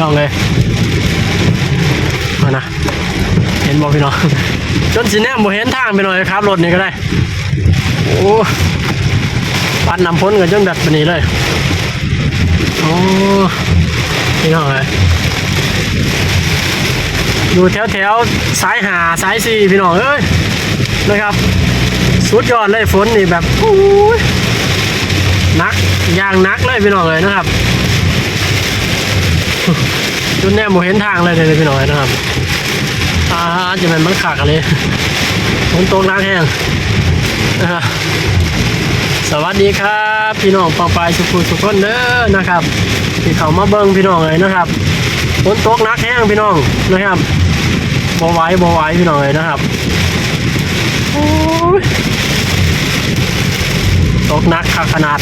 น้องเลยมานะเห็นบอกพี่น้องจนสิแนมบ่เห็นทางไปหน่อยครับรถนี่ก็ได้ โอ้ปัดนำพ้นกันจนแบบนี้เลยโอ้พี่น้องเลยอยู่แถวแถวสายหาสายสี่พี่น้องเอ้ยนะครับสุดยอดเลยฝนนี่แบบอู้ยนักยางนักเลยพี่น้องเลยนะครับ จนแนมโมเห็นทางเลยเลยพี่น้องนะครับอ่าจะเป็นมันขากอะไรฝนตกน้ำแห้งนะครับสวัสดีครับ พี่น้องปองปลายสุขุสุขคนเด้อนะครับที่เขามาเบิ้งพี่น้องเลยนะครับฝนตกนักแห้งพี่น้องนะครับบ่ไหวบ่ไหวพี่น้องเลยนะครับโอ้ยตกนักขนาด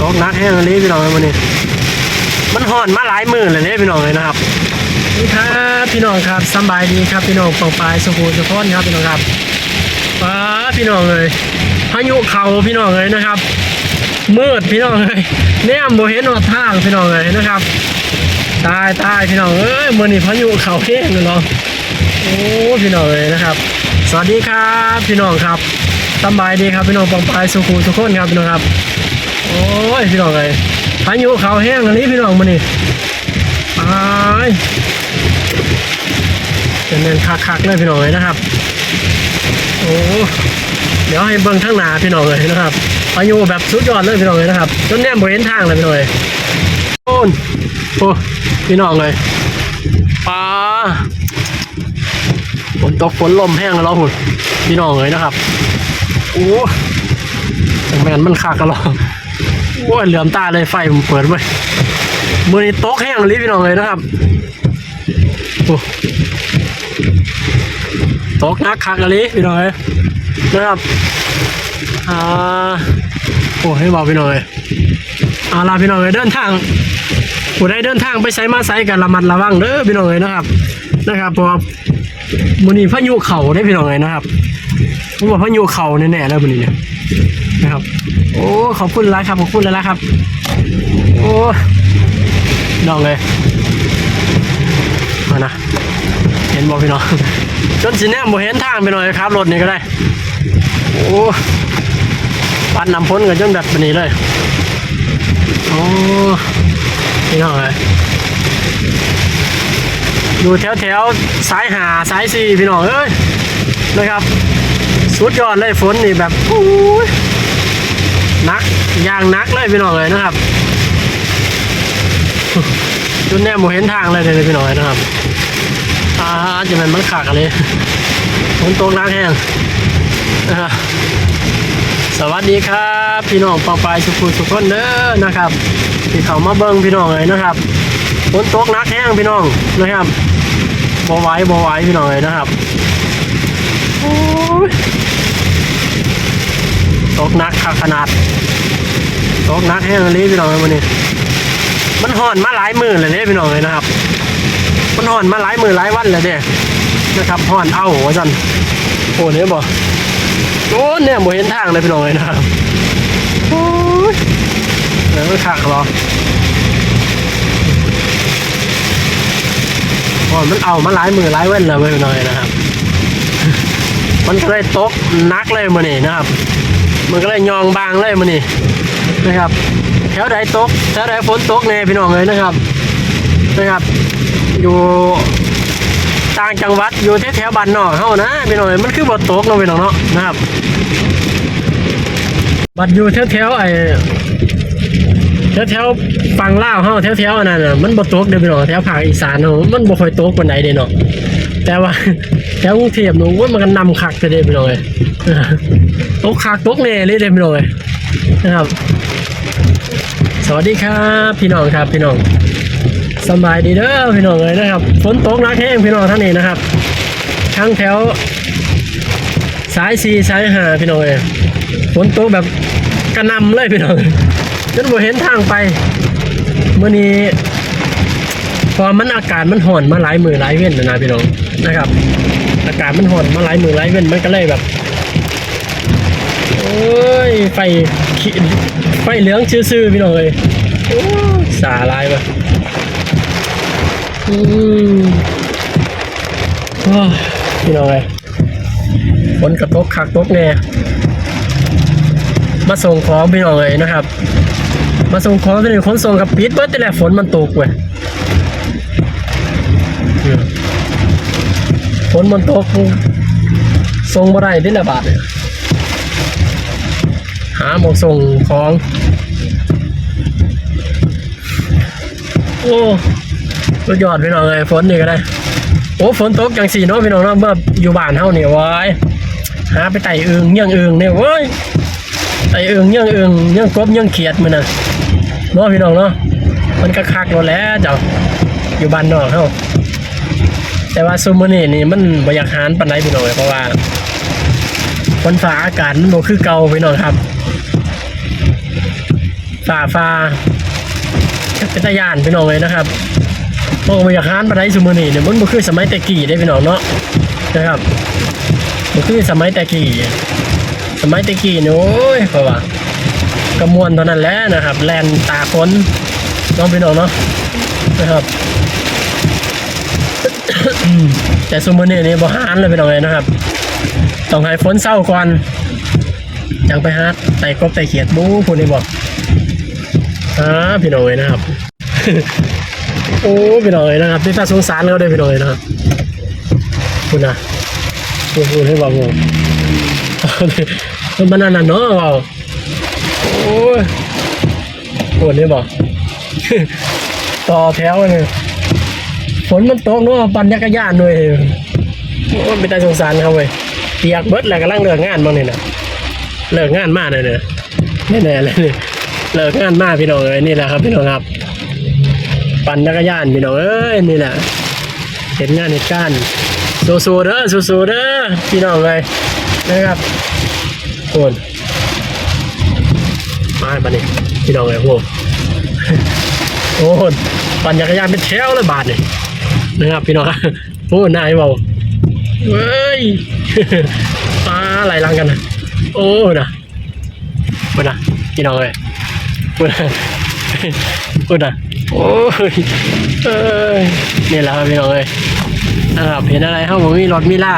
ตกนักแห้งเลยพี่น้องเลยวันนี้ มันห่อนมาหลายมือเลยเนี่ยพี่น้องเลยนะครับนี่ครับพี่น้องครับสบายดีครับพี่น้องปองปลายสุขุสุขคนครับพี่น้องครับป้าพี่น้องเลยพายุเขาพี่น้องเลยนะครับมืดพี่น้องเลยแนมโบเห็นหอดทางพี่น้องเลยนะครับตายตายพี่น้องเอ้ยมื่อนี้พายุเขาเองเลยเนาะโอ้พี่น้องเลยนะครับ สวัสดีครับพี่น้องครับสบายดีครับพี่น้องปองปลายสุขุสุขคนครับพี่น้องครับโอ้ยพี่น้องเลย พายุเขาแห้งอันนี้พี่น้องมานี่ตายจะเน้นคักๆเลยพี่น้องเลยนะครับ โอ้เดี๋ยวให้เบิ่งข้างหน้าพี่น้องเลยนะครับพายุแบบสุดยอดเลยพี่น้องเลยนะครับจนแนมบ่เห็นทางเลยพี่น้องเลยโอ้นโอ้พี่น้องเลยป้าฝนตกฝนลมแห้งแล้วหุ่นพี่น้องเลยนะครับ โอ้จังแมนมันคักกันหรอ โอ้ยเหลือมตาเลยไฟผมเปิดไว้มือนี้โต๊ะแห้งลิพี่น้องเลยนะครับโอ้โต๊ะนักคักอะลิพี่น้องเลยนะครับอ่าโอ้ให้บอกพี่น้องเลยอาล่ะพี่น้องเลยเดินทางผู้ใดเดินทางไปใช้มาใช้กันระมัดระวังเด้อพี่น้องเลยนะครับ นะครับเพราะว่ามือนี้พายุเข่าได้พี่น้องเลยนะครับผมว่าพายุเข่าแน่ๆแล้วมือนี้เนี่ย นะครับ โอ้ขอบคุณหลายครับขอบคุณหลายๆครับ โอ้น้องเลยมานะเห็นบอกพี่น้องจนสิแนมบ่เห็นทางไปหน่อยครับรถนี่ก็ได้ โอ้ปัดนำพ้นกันจนแบบนี้เลยโอ้พี่น้องเลยอยู่แถวแถวๆสายหาสายสี่พี่น้องเอ้ยนะครับ สุดยอดเลยฝนนี่แบบอู้ย นักยางนักเลยพี่น้องเลยนะครับจนแนมโมเห็นทางเลยเลยพี่น้องนะครับอ่าจะเป็นมันขากอะไรฝนตกน้ำแห้งสวัสดีครับ พี่น้องปองปลายสุขุสุขคนเด้อนะครับที่เขามาเบิ้งพี่น้องเลยนะครับฝนตกนักแห้งพี่น้องนะครับบ่ไหวบ่ไหวพี่น้องเลยนะครับ ตกหนักคักขนาด ตกหนักแห้งเลยพี่น้องเลยวันนี้ มันห่อนมาหลายมือเลยเนี่ยพี่น้องเลยนะครับ มันห่อนมาหลายมือหลายวันเลยเด้นะครับห่อนเอาหัวจันโอ้เนี่ยบ่โอ้เนี่ยบ่เห็นทางเลยพี่น้องเลยนะครับโอ้ยเดี๋ยวมันขักหรอห่อมันเอามาหลายมือหลายวันเลยพี่น้องเลยนะครับ มันก็เลยตกนักเลยมือนี่นะครับ มันก็เลยยองบางเลยมันนี่นะครับ แถวใดตกแถวใดฝนตกแน่พี่น้องเลยนะครับนะครับ อยู่ต่างจังหวัดอยู่แถวแถวๆบ้านนอกเฮานะพี่น้องเอ้ยมันคือบ่ตกเนาะพี่น้องเนาะนะครับบัดอยู่แถวแถวไอ้แถวแถวฝั่งลาวเฮาแถวแถวๆอันนั้นน่ะมันบ่ตกเด้อพี่น้องแถวภาคอีสานเฮามันบ่ค่อยตกปานใดเด้เนาะ แต่ว่าแถวกรุงเทพนู่นมันก็นำคักไปเด้พี่น้องเอ้ยตกคักตกแน่เลยเด้พี่น้องเอ้ยนะครับ สวัสดีครับพี่น้องครับพี่น้องสบายดีเด้อพี่น้องเลยนะครับฝนตกนักแห้งพี่น้องท่านนี้นะครับทั้งแถวสายสี่สายห้าพี่น้องเลยฝนตกแบบกระนำเลยพี่น้องจนบ่เห็นทางไปเมื่อนี้พอมันอากาศมันห่อนมาหลายมือหลายเว้นนะนะพี่น้อง นะครับ อากาศมันห่อนมาหลายมือหลายเว้นมันก็เลยแบบโอ้ยไฟขีไฟเหลืองซื่อๆพี่น้องเลยสาลายปะอืมพี่น้องเลยฝนกระตกคักตกแน่มาส่งของพี่น้องเลยนะครับ มาส่งของเป็นคนส่งกับปิดเบิดแต่แหละฝนมันตกเว้ย ฝนมันตกส่งบ่ได้ที่ละบาทเนี่ยหาหมกส่งของ โอ้สุดยอดพี่น้องเลยฝนนี่ก็ได้ โอ้ฝนตกจังสี่เนาะพี่น้องเนาะเมื่ออยู่บ้านเฮาเนี่ยว้ายหาไปไต่อึงเยี่ยงอึงเนี่ยเว้ยไต่อึงเยี่ยงอึงเยี่ยงกบเยี่ยงเขียดมันนะเนาะพี่น้องเนาะมันก็คักๆแล้วแหละเจ้าอยู่บ้านนอกเฮา แต่ว่าซุมื้อนี้นี่มันบ่อยากหานปานใดพี่น้องเอ้ยเพราะว่าฝนฟ้าอากาศมันบ่คือเก่าพี่น้องครับฟ้าฟ้าเป็นตายานพี่น้องเลยนะครับมองไปอยากหานปานใดซุมื้อนี้เนี่ยมันบ่คือสมัยแต่กี้ได้พี่น้องเนาะนะครับบ่คือสมัยแต่กี้สมัยแต่กี้เนี่ยโอ้ยเพราะว่ากระมวลเท่านั้นแหละนะครับ แลนตาฝนน้องพี่น้องเนาะนะครับ แต่ซุมื้อนี้นี่บ่หานเลยพี่น้องเลยนะครับ ต้องให้ฝนเศร้าก่อนจังไปหาไต่กบไต่เขียดบูพูดนี่บอกอ่าพี่น้อยนะครับ โอ้พี่น้อยนะครับที่ตาสงสารเขาได้พี่น้อยนะครับคุณนะพูดพูดให้บอกผมมันนั่นน่ะเนาะเราโอ้ยพูดให้บอกต่อแถวเลย นมันตกเนาะปั่นจักรยานด้วยโอ้เป็นตาสงสารเขาเว้ยเปียกเบิดแล้วกำลังเลิกงานบ้างเนี่ยนะเลิกงานมากเลยเนี่ยแน่เลยเนี่ยเลิกงานมากพี่น้องเอ้ยนี่แหละครับพี่น้องครับ ปั่นจักรยานพี่น้องเอ้ยนี่แหละเห็นงานเหตุการณ์สู้ๆเด้อสู้ๆเด้อพี่น้องเลยนะครับโอนมาบัดนี้พี่น้องเลยโอ้โอ้ปั่นจักรยานเป็นแถวเลยบาทนี่ นะครับพี่น้องครับโอ้นายเบาเฮ้ยมาไหลลังกันนะโอ้นะโอ้นะพี่น้องเลยพูดนะพูดนะโอ้ยเอ้ยนี่แหละครับพี่น้องเอ้ยนะครับเห็นอะไรเขาบอกมีรถมีล่า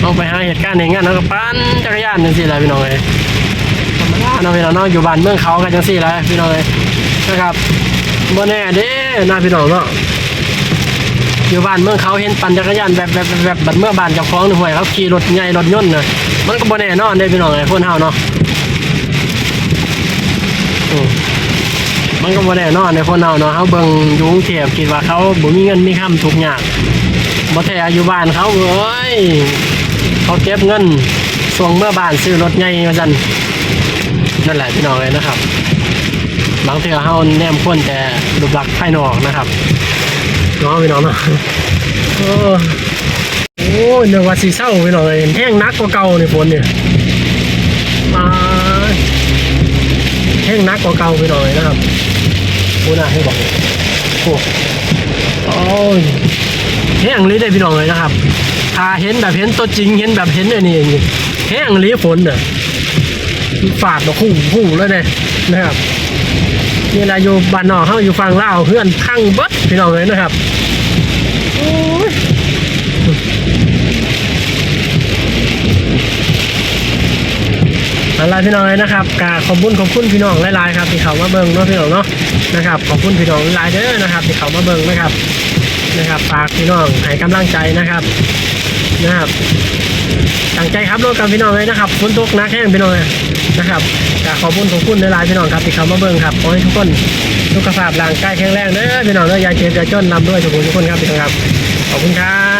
เอาไปหาเหตุการณ์ในงานแล้วก็ปั่นจักรยานจังสี่แหละพี่น้องเอ้ยธรรมดาเนาะพี่น้องเนาะอยู่บ้านเมืองเขากันจังสี่แหละพี่น้องเอ้ยนะครับบ่แน่เด้นะพี่น้องเนาะ อยู่บ้านเมืองเขาเห็นปั่นจักรยานแบบแบบแบบแบบบัดเมื่อบ้านเจ้าของหน่วยเขาขี่รถใหญ่รถยนต์น่ะมันก็บ่แน่นอนเด้พี่น้องเอ้คนเฮาเนาะมันก็บ่แน่นอนในคนเฮาเนาะเฮาเบิ่งอยู่กรุงเทพคิดว่าเขาบ่มีเงินมีคำทุกข์ยากบ่แท้อยู่บ้านเขาเอ้ยเขาเก็บเงินส่งเมื่อบ้านซื้อรถใหญ่ว่าซั่นนั่นแหละพี่น้องเลยนะครับบางเทื่อเฮาแนมคนแต่รูปลักษณ์ภายนอกนะครับ นาะพี่น้องนะโอ้โอ้ยนึกว่าสิเศร้าพี่น้องเลยแห้งนักกว่าเก่าในฝนเนี่ยมาแห้งนักกว่าเก่าไปหน่อยนะครับพูดนะให้บอกโอ้โอ้ยแห้งลิ้ได้พี่น้องเลยนะครับถ้าเห็นแบบเห็นตัวจริงเห็นแบบเห็นอันนี้แห้งลิ้ฝนเนี่ยฝาดมาคู่คู่เลยเนี่ยนะครับ นี่แหละอยู่บ้านนอกเขาอยู่ฝั่งลาวเพื่อนพังเบิดพี่น้องเลยนะครับอ้ยอะไรพี่น้องเลยนะครับกาขอบคุณขอบคุณพี่น้องหลายๆครับที่เขามาเบิ่งเนาะพี่น้องเนาะนะครับขอบคุณพี่น้องหลายเด้อนะครับที่เขามาเบิ่งนะครับนะครับฝากพี่น้องให้กำลังใจนะครับนะครับ ตั้งใจครับรถกันพี่น้องเลยนะครับฝนตกนักแห้งพี่น้องนะครับจากขอบคุณขอบคุณหลายพี่น้องครับที่เขามาเบิ่งครับขอให้ทุกคนสุขภาพร่างกายแข็งแรงเด้อพี่น้องเด้ออย่าเจ็บยาจนนำด้วยทุกคนทุกคนครับพี่น้องครับขอบคุณครับ